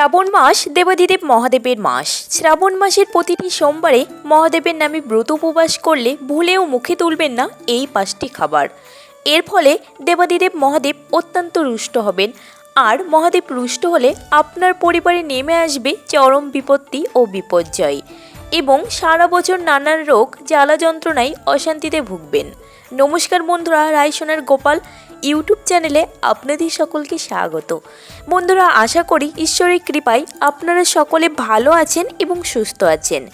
শ্রাবণ মাস দেবাদিদেব মহাদেবের মাস। শ্রাবণ মাসের প্রতিটি সোমবারে মহাদেবের নামে ব্রত উপবাস করলে ভুলেও মুখে তুলবেন না এই পাঁচটি খাবার। এর ফলে দেবাদিদেব মহাদেব অত্যন্ত রুষ্ট হবেন। আর মহাদেব রুষ্ট হলে আপনার পরিবারে নেমে আসবে চরম বিপত্তি ও বিপর্যয়। এবং সারা বছর নানান রোগ জ্বালা যন্ত্রণায় অশান্তিতে ভুগবেন। নমস্কার বন্ধুরা, রায়সোনার গোপাল। ইউটিউব চ্যানেলে আপনাদের সকলকে স্বাগত। বন্ধুরা, আশা করি ঈশ্বরের কৃপায় আপনারা সকলে ভালো আছেন এবং সুস্থ আছেন।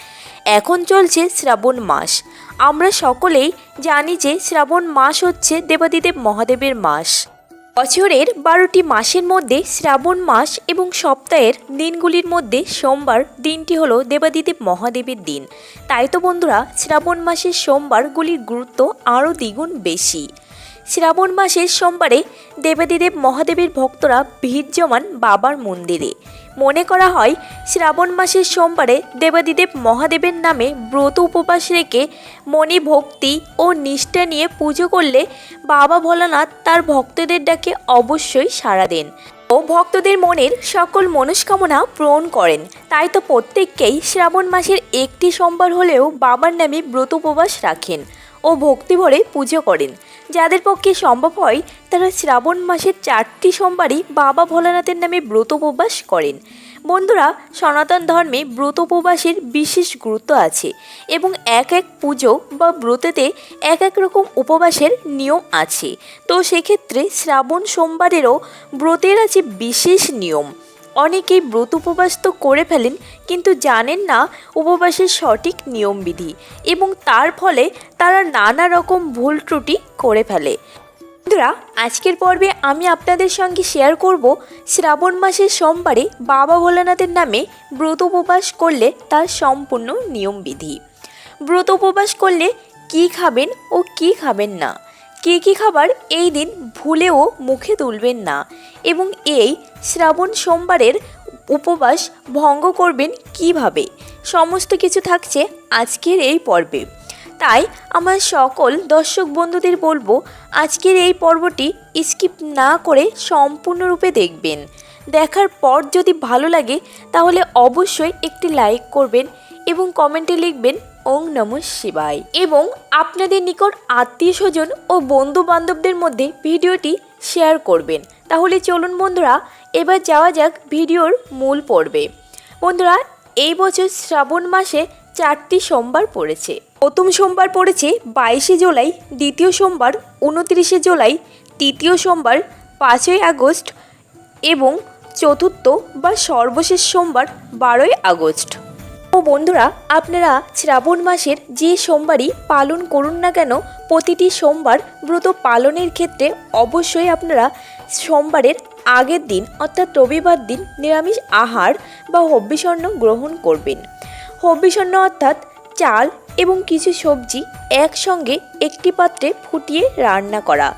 এখন চলছে শ্রাবণ মাস। আমরা সকলেই জানি যে শ্রাবণ মাস হচ্ছে দেবাদিদেব মহাদেবের মাস। বছরের বারোটি মাসের মধ্যে শ্রাবণ মাস এবং সপ্তাহের দিনগুলির মধ্যে সোমবার দিনটি হলো দেবাদিদেব মহাদেবের দিন। তাই তো বন্ধুরা, শ্রাবণ মাসের সোমবারগুলির গুরুত্ব আরও দ্বিগুণ বেশি। শ্রাবণ মাসের সোমবারে দেবাদিদেব মহাদেবের ভক্তরা ভিড় জমান বাবার মন্দিরে। মনে করা হয়, শ্রাবণ মাসের সোমবারে দেবাদিদেব মহাদেবের নামে ব্রত উপবাস রেখে মনে ভক্তি ও নিষ্ঠা নিয়ে পুজো করলে বাবা ভোলানাথ তার ভক্তদের ডাকে অবশ্যই সাড়া দেন ও ভক্তদের মনের সকল মনস্কামনা পূরণ করেন। তাই তো প্রত্যেককেই শ্রাবণ মাসের একটি সোমবার হলেও বাবার নামে ব্রত উপবাস রাখেন। ও ভক্তি ভরে পুজো করেন। যাদের পক্ষে সম্ভব হয়, তারা শ্রাবণ মাসের চারটি সোমবারই বাবা ভোলানাথের নামে ব্রত উপবাস করেন। বন্ধুরা, সনাতন ধর্মে ব্রত উপবাসের বিশেষ গুরুত্ব আছে এবং এক এক পুজো বা ব্রতেতে এক এক রকম উপবাসের নিয়ম আছে। তো সেক্ষেত্রে শ্রাবণ সোমবারেরও ব্রতের আছে বিশেষ নিয়ম। অনেকেই ব্রত উপবাস তো করে ফেলেন, কিন্তু জানেন না উপবাসের সঠিক নিয়মবিধি এবং তার ফলে তারা নানা রকম ভুল ত্রুটি করে ফেলে। বন্ধুরা, আজকের পর্বে আমি আপনাদের সঙ্গে শেয়ার করব শ্রাবণ মাসের সোমবারে বাবা ভোলানাথের নামে ব্রত উপবাস করলে তার সম্পূর্ণ নিয়মবিধি ব্রত উপবাস করলে কি খাবেন ও কি খাবেন না? কী কী খাবার এই দিন ভুলেও মুখে তুলবেন না এবং এই শ্রাবণ সোমবারের উপবাস ভঙ্গ করবেন কীভাবে? সমস্ত কিছু থাকছে আজকের এই পর্বে। তাই আমার সকল দর্শক বন্ধুদের বলব, আজকের এই পর্বটি স্কিপ না করে সম্পূর্ণরূপে দেখবেন। দেখার পর যদি ভালো লাগে, তাহলে অবশ্যই একটি লাইক করবেন এবং কমেন্টে লিখবেন ওং নম শিবায় এবং আপনাদের নিকট আত্মীয় স্বজন ও বন্ধু বান্ধবদের মধ্যে ভিডিওটি শেয়ার করবেন। তাহলে চলুন বন্ধুরা, এবার যাওয়া যাক ভিডিওর মূল পর্বে। বন্ধুরা, এই বছর শ্রাবণ মাসে চারটি সোমবার পড়েছে। প্রথম সোমবার পড়েছে বাইশে জুলাই, দ্বিতীয় সোমবার উনত্রিশে জুলাই, তৃতীয় সোমবার পাঁচই আগস্ট এবং চতুর্থ বা সর্বশেষ সোমবার বারোই আগস্ট। ও বন্ধুরা, আপনারা শ্রাবণ মাসের যে সোমবারই পালন করুন না কেন, প্রতিটি সোমবার ব্রত পালনের ক্ষেত্রে অবশ্যই আপনারা সোমবারের আগের দিন, অর্থাৎ রবিবার দিন নিরামিষ আহার বা হব্বিস্বর্ণ গ্রহণ করবেন। হব্বিস্বর্ণ অর্থাৎ চাল এবং কিছু সবজি একসঙ্গে একটি পাত্রে ফুটিয়ে রান্না করা।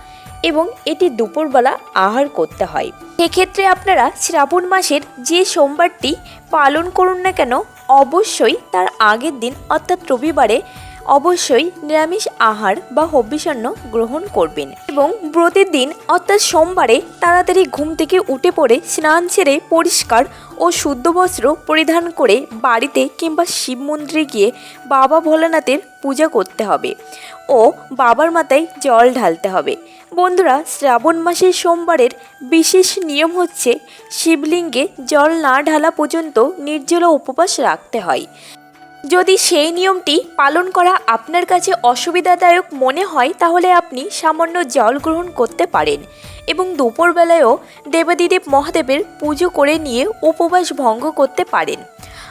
এবং এটি দুপুরবেলা আহার করতে হয়। সেক্ষেত্রে আপনারা শ্রাবণ মাসের যে সোমবারটি পালন করুন না কেন, অবশ্যই তার আগের দিন অর্থাৎ রবিবারে অবশ্যই নিরামিষ আহার বা হব্বিষণ্ণ গ্রহণ করবেন এবং ব্রতের দিন অর্থাৎ সোমবারে তাড়াতাড়ি ঘুম থেকে উঠে পড়ে স্নান ছেড়ে পরিষ্কার ও শুদ্ধ বস্ত্র পরিধান করে বাড়িতে কিংবা শিব মন্দিরে গিয়ে বাবা ভোলানাথের পূজা করতে হবে। ও বাবার মাথায় জল ঢালতে হবে। বন্ধুরা, শ্রাবণ মাসের সোমবারের বিশেষ নিয়ম হচ্ছে শিবলিঙ্গে জল না ঢালা পর্যন্ত নির্জলা উপবাস রাখতে হয়। যদি সেই নিয়মটি পালন করা আপনার কাছে অসুবিধাদায়ক মনে হয়, তাহলে আপনি সামান্য জল গ্রহণ করতে পারেন এবং দুপুরবেলায়ও দেবাদিদেব মহাদেবের পুজো করে নিয়ে উপবাস ভঙ্গ করতে পারেন।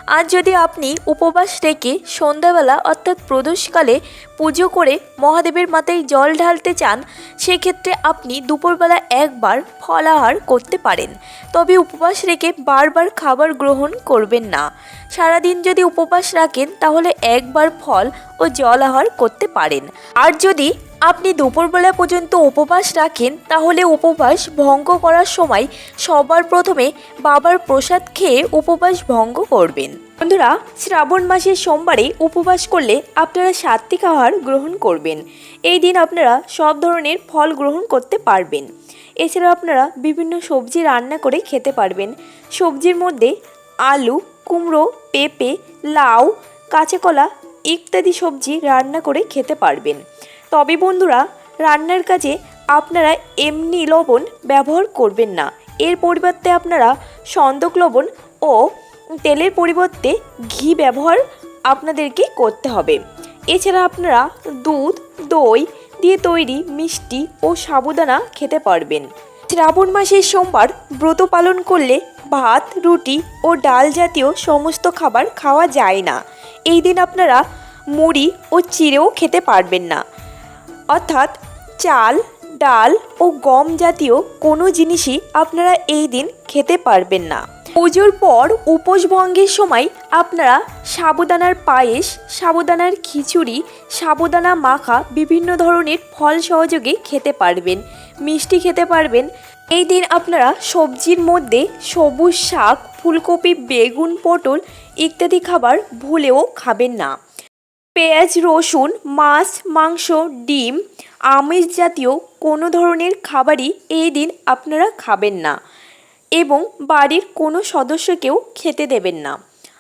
আর যদি আপনি উপবাস রেখে সন্ধ্যাবেলা অর্থাৎ প্রদোষকালে পুজো করে মহাদেবের মাথায় জল ঢালতে চান, সেক্ষেত্রে আপনি দুপুরবেলা একবার ফলাহার করতে পারেন। তবে উপবাস রেখে বারবার খাবার গ্রহণ করবেন না। সারাদিন যদি উপবাস রাখেন, তাহলে একবার ফল ও জল আহার করতে পারেন। আর যদি আপনি দুপুরবেলা পর্যন্ত উপবাস রাখেন, তাহলে উপবাস ভঙ্গ করার সময় সবার প্রথমে বাবার প্রসাদ খেয়ে উপবাস ভঙ্গ করবেন। বন্ধুরা, শ্রাবণ মাসের সোমবারে উপবাস করলে আপনারা সাত্বিক আহার গ্রহণ করবেন। এই দিন আপনারা সব ধরনের ফল গ্রহণ করতে পারবেন। এছাড়া আপনারা বিভিন্ন সবজি রান্না করে খেতে পারবেন। সবজির মধ্যে আলু, কুমড়ো, পেঁপে, লাউ, কাঁচাকলা ইত্যাদি সবজি রান্না করে খেতে পারবেন। তবে বন্ধুরা, রান্নার কাজে আপনারা এমনি লবণ ব্যবহার করবেন না। এর পরিবর্তে আপনারা সন্দক লবণ ও তেলের পরিবর্তে ঘি ব্যবহার আপনাদেরকে করতে হবে। এছাড়া আপনারা দুধ, দই দিয়ে তৈরি মিষ্টি ও সাবুদানা খেতে পারবেন। শ্রাবণ মাসের সোমবার ব্রত পালন করলে ভাত, রুটি ও ডাল জাতীয় সমস্ত খাবার খাওয়া যায় না। এই দিন আপনারা মুড়ি ও চিড়েও খেতে পারবেন না। অর্থাৎ চাল, ডাল ও গম জাতীয় কোনো জিনিসই আপনারা এই দিন খেতে পারবেন না। পুজোর পর উপোস ভঙ্গের সময় আপনারা সাবুদানার পায়েস, সাবুদানার খিচুড়ি, সাবুদানা মাখা বিভিন্ন ধরনের ফল সহযোগে খেতে পারবেন, মিষ্টি খেতে পারবেন। এই দিন আপনারা সবজির মধ্যে সবুজ শাক, ফুলকপি, বেগুন, পটল ইত্যাদি খাবার ভুলেও খাবেন না। পেঁয়াজ, রসুন, মাছ, মাংস, ডিম, আমিষ জাতীয় কোনো ধরনের খাবারই এই দিন আপনারা খাবেন না। এবং বাড়ির কোনো সদস্যকেও খেতে দেবেন না।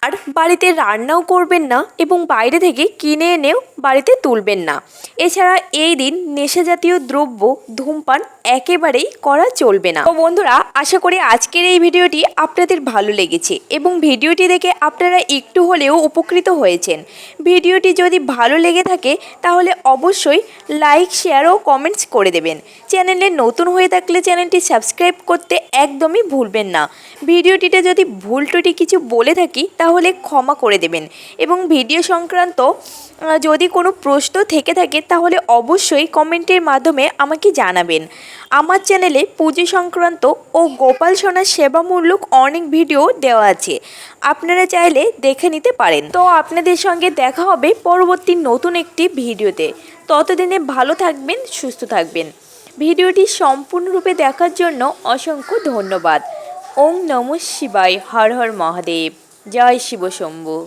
আর বাড়িতে রান্নাও করবেন না এবং বাইরে থেকে কিনে এনেও বাড়িতে তুলবেন না। এছাড়া এই দিন নেশা জাতীয় দ্রব্য, ধূমপান একেবারেই করা চলবে না। তো বন্ধুরা, আশা করি আজকের এই ভিডিওটি আপনাদের ভালো লেগেছে এবং ভিডিওটি দেখে আপনারা একটু হলেও উপকৃত হয়েছেন। ভিডিওটি যদি ভালো লেগে থাকে, তাহলে অবশ্যই লাইক, শেয়ার ও কমেন্টস করে দেবেন। চ্যানেলে নতুন হয়ে থাকলে চ্যানেলটি সাবস্ক্রাইব করতে একদমই ভুলবেন না। ভিডিওটিতে যদি ভুল টুটি কিছু বলে থাকি, তাহলে ক্ষমা করে দেবেন। এবং ভিডিও সংক্রান্ত যদি কোনো প্রশ্ন থেকে থাকে, তাহলে অবশ্যই কমেন্টের মাধ্যমে আমাকে জানাবেন। আমার চ্যানেলে পুজো সংক্রান্ত ও গোপাল সোনার সেবামূলক অনেক ভিডিও দেওয়া আছে। আপনারা চাইলে দেখে নিতে পারেন। তো আপনাদের সঙ্গে দেখা হবে পরবর্তী নতুন একটি ভিডিওতে। ততদিনে ভালো থাকবেন, সুস্থ থাকবেন। ভিডিওটি সম্পূর্ণরূপে দেখার জন্য অসংখ্য ধন্যবাদ। ওম নম শিবায়, হর হর মহাদেব। জয় শিব শম্ভু